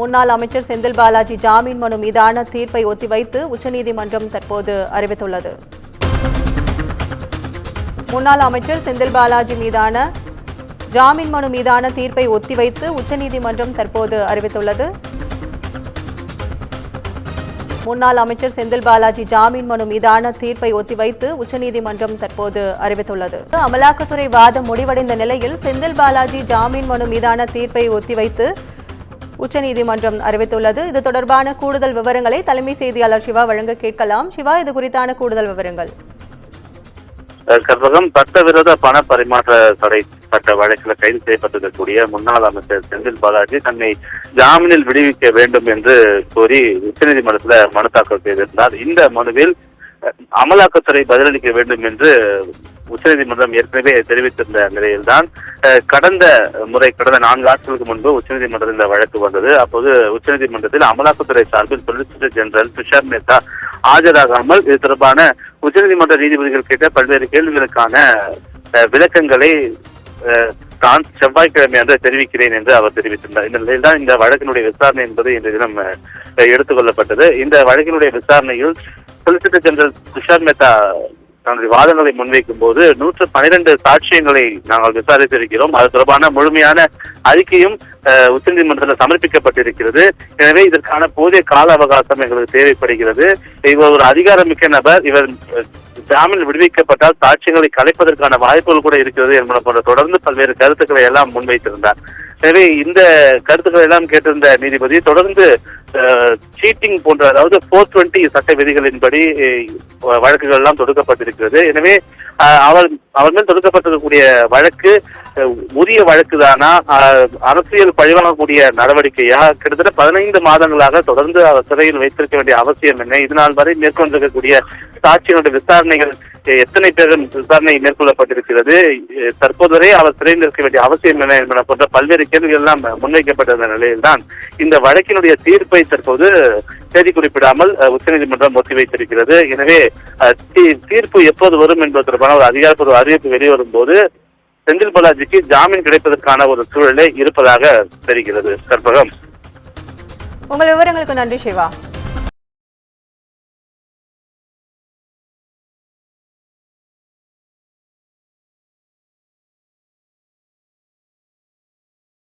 முன்னாள் அமைச்சர் செந்தில் பாலாஜி ஜாமீன் மனு மீதான தீர்ப்பை ஒத்திவைத்து உச்சநீதிமன்றம் தற்போது அறிவித்துள்ளது. முன்னாள் அமைச்சர் செந்தில் பாலாஜி மீதான ஜாமீன் மனு மீதான தீர்ப்பை ஒத்திவைத்து உச்சநீதிமன்றம் தற்போது அறிவித்துள்ளது. முன்னாள் அமைச்சர் செந்தில் பாலாஜி ஜாமீன் மனு மீதான தீர்ப்பை ஒத்திவைத்து உச்சநீதிமன்றம் தற்போது அறிவித்துள்ளது. அமலாக்கத்துறை வாதம் முடிவடைந்த நிலையில் செந்தில் பாலாஜி ஜாமீன் மனு மீதான தீர்ப்பை ஒத்திவைத்து உச்சநீதிமன்றம் அறிவித்துள்ளது. இது தொடர்பான கூடுதல் விவரங்களை தலைமை செய்தியாளர் சிவா வழங்க கேட்கலாம். சிவா இது குறித்தான கூடுதல் விவரங்கள். கற்பகம் சட்டவிரோத பண பரிமாற்ற தடை சட்ட வழக்கில் கைது செய்யப்பட்டிருக்கக்கூடிய முன்னாள் அமைச்சர் செந்தில் பாலாஜி தன்னை ஜாமீனில் விடுவிக்க வேண்டும் என்று கோரி உச்சநீதிமன்றத்தில் மனு தாக்கல் செய்திருந்தார். இந்த மனுவில் அஹ், அமலாக்கத்துறை பதிலளிக்க வேண்டும் என்று உச்சநீதிமன்றம் ஏற்கனவே தெரிவித்திருந்த நிலையில்தான் கடந்த முறை கடந்த நான்கு ஆட்களுக்கு முன்பு உச்சநீதிமன்றத்தில் இந்த வழக்கு வந்தது. அப்போது உச்சநீதிமன்றத்தில் அமலாக்கத்துறை சார்பில் சொலிசிட்டர் ஜெனரல் துஷார் மேத்தா ஆஜராகாமல் இது தொடர்பான உச்சநீதிமன்ற நீதிபதிகள் கேட்ட பல்வேறு கேள்விகளுக்கான விளக்கங்களை தான் செவ்வாய்க்கிழமை அன்று தெரிவிக்கிறேன் என்று அவர் தெரிவித்திருந்தார். இந்த நிலையில் தான் இந்த வழக்கினுடைய விசாரணை என்பது இன்றைய தினம் எடுத்துக்கொள்ளப்பட்டது. இந்த வழக்கினுடைய விசாரணையில் சொலிசிட்டர் ஜெனரல் துஷார் மேத்தா தன்னுடைய வாதங்களை முன்வைக்கும் போது நூற்று பனிரெண்டு சாட்சியங்களை நாங்கள் விசாரித்திருக்கிறோம். அது தொடர்பான முழுமையான அறிக்கையும் உச்சநீதிமன்றத்தில் சமர்ப்பிக்கப்பட்டிருக்கிறது. எனவே இதற்கான போதிய கால அவகாசம் எங்களுக்கு தேவைப்படுகிறது. இவர் ஒரு அதிகாரமிக்க நபர். இவர் ஜாமீன் விடுவிக்கப்பட்டால் சாட்சியங்களை கலைப்பதற்கான வாய்ப்புகள் கூட இருக்கிறது என்பன போன்ற தொடர்ந்து பல்வேறு கருத்துக்களை எல்லாம் முன்வைத்திருந்தார். எனவே இந்த கருத்துக்களை எல்லாம் கேட்டிருந்த நீதிபதி தொடர்ந்து சீட்டிங் போன்ற அதாவது போர் டுவெண்ட்டி சட்ட விதிகளின்படி வழக்குகள் எல்லாம் தொடுக்கப்பட்டிருக்கிறது. எனவே அவர் அவர் மேல் தொடுக்கப்பட்டிருக்கக்கூடிய வழக்கு உரிய வழக்கு தானா அரசியல் பழிவாங்கக்கூடிய நடவடிக்கையா? கிட்டத்தட்ட பதினைந்து மாதங்களாக தொடர்ந்து அவர் சிறையில் வைத்திருக்க வேண்டிய அவசியம் என்ன? இதனால் வரை மேற்கொண்டிருக்கக்கூடிய சாட்சியினுடைய விசாரணைகள் எத்தனை பேரும் விசாரணை மேற்கொள்ளப்பட்டிருக்கிறது? அஹ், தற்போது வரை அவர் சிறையில் இருக்க வேண்டிய அவசியம் என்ன என்பன போன்ற பல்வேறு கேள்விகள் எல்லாம் முன்வைக்கப்பட்டிருந்த நிலையில்தான் இந்த வழக்கினுடைய தீர்ப்பை தற்போது தேதி குறிப்பிடாமல் உச்சநீதிமன்றம் ஒத்திவைத்திருக்கிறது. எனவே தீ- தீர்ப்பு எப்போது வரும் என்பது தொடர்பான ஒரு அதிகாரப்பூர்வ அறிவிப்பு வெளிவரும் போது செந்தில் பாலாஜிக்கு ஜாமீன் கிடைப்பதற்கான ஒரு சூழலே இருப்பதாக தெரிகிறது. கற்பகம். உங்கள் விவரங்களுக்கு நன்றி சிவா